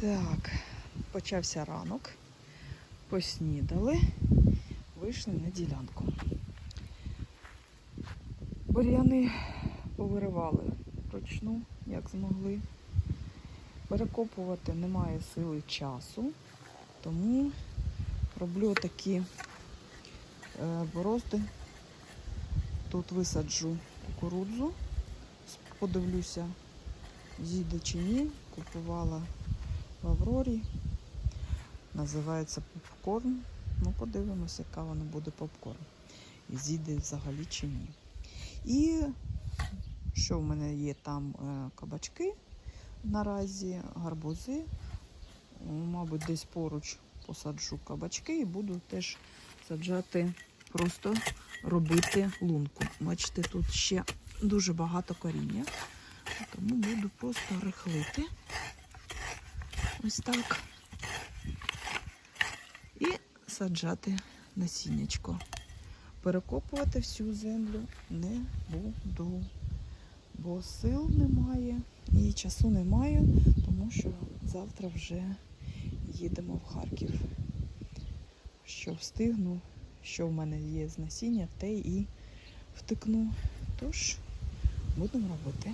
Так, почався ранок. Поснідали, вийшли на ділянку. Бур'яни повиривали вручну, як змогли. Перекопувати немає сили часу, тому роблю такі е, борозди. Тут висаджу кукурудзу, подивлюся, зійде чи ні. Купувала в Аврорі. Називається попкорн. Ну, подивимося, яка вона буде попкорн. І зійде взагалі чи ні. І що в мене є там е, кабачки наразі, гарбузи. Мабуть, десь поруч посаджу кабачки і буду теж саджати, просто робити лунку. Бачите, тут ще дуже багато коріння, тому буду просто рихлити. Ось так. І саджати насіннячко. Перекопувати всю землю не буду, бо сил немає і часу немає, тому що завтра вже їдемо в Харків. Що встигну, що в мене є з насіння, те і втикну. Тож будемо робити.